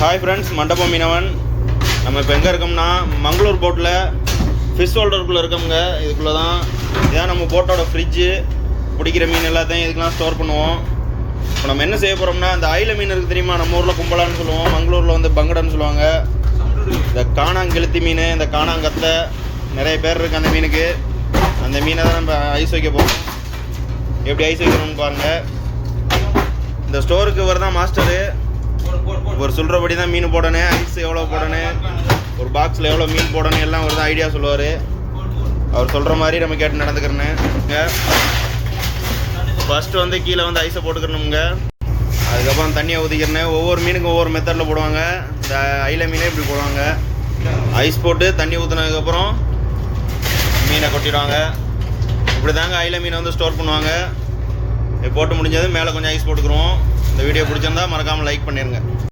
Hi friends மண்டபம் மீனவன். நம்ம இப்போ எங்கே இருக்கோம்னா மங்களூர் போட்டில் ஃபிஷ் ஹோல்டருக்குள்ளே இருக்கோங்க இதுக்குள்ளே தான் இதான் நம்ம போட்டோட ஃப்ரிட்ஜு பிடிக்கிற மீன் எல்லாத்தையும் இதுக்கெலாம் ஸ்டோர் பண்ணுவோம். இப்போ நம்ம என்ன செய்ய போகிறோம்னா அந்த ஐல மீன் இருக்குது தெரியுமா? நம்ம ஊரில் கும்பலான்னு சொல்லுவோம். மங்களூரில் வந்து பங்கடன்னு சொல்லுவாங்க. இந்த காணாங்கெளுத்தி மீன் இந்த காணாங்கத்தை நிறைய பேர் இருக்குது அந்த மீனுக்கு. அந்த மீனை தான் நம்ம ஐஸ் வைக்க போகிறோம் எப்படி ஐஸ் வைக்கணும்னு பாருங்கள் இந்த ஸ்டோருக்கு இவர் தான் மாஸ்டரு இவர் சொல்கிறபடி தான் மீன் போடணும் ஐஸ் எவ்வளோ போடணும் ஒரு பாக்ஸில் எவ்வளோ மீன் போடணும் எல்லாம் ஒரு தான் ஐடியா சொல்லுவார். அவர் சொல்கிற மாதிரி நம்ம கேட்டு நடந்துக்கிறேன்னு. ஃபஸ்ட்டு வந்து கீழே வந்து ஐஸை போட்டுக்கிறணுங்க அதுக்கப்புறம் தண்ணியை ஊற்றிக்கிறேன் ஒவ்வொரு மீனுக்கும் ஒவ்வொரு மெத்தடில் போடுவாங்க. இந்த ஐல மீனே இப்படி போடுவாங்க. ஐஸ் போட்டு தண்ணி ஊற்றுனதுக்கப்புறம் மீனை கொட்டிடுவாங்க. இப்படி தாங்க ஐல மீனை வந்து ஸ்டோர் பண்ணுவாங்க. போட்டு முடிஞ்சது மேலே கொஞ்சம் ஐஸ் போட்டுக்கிறோம் இந்த வீடியோ பிடிச்சிருந்தா மறக்காமல் லைக் பண்ணிடுங்க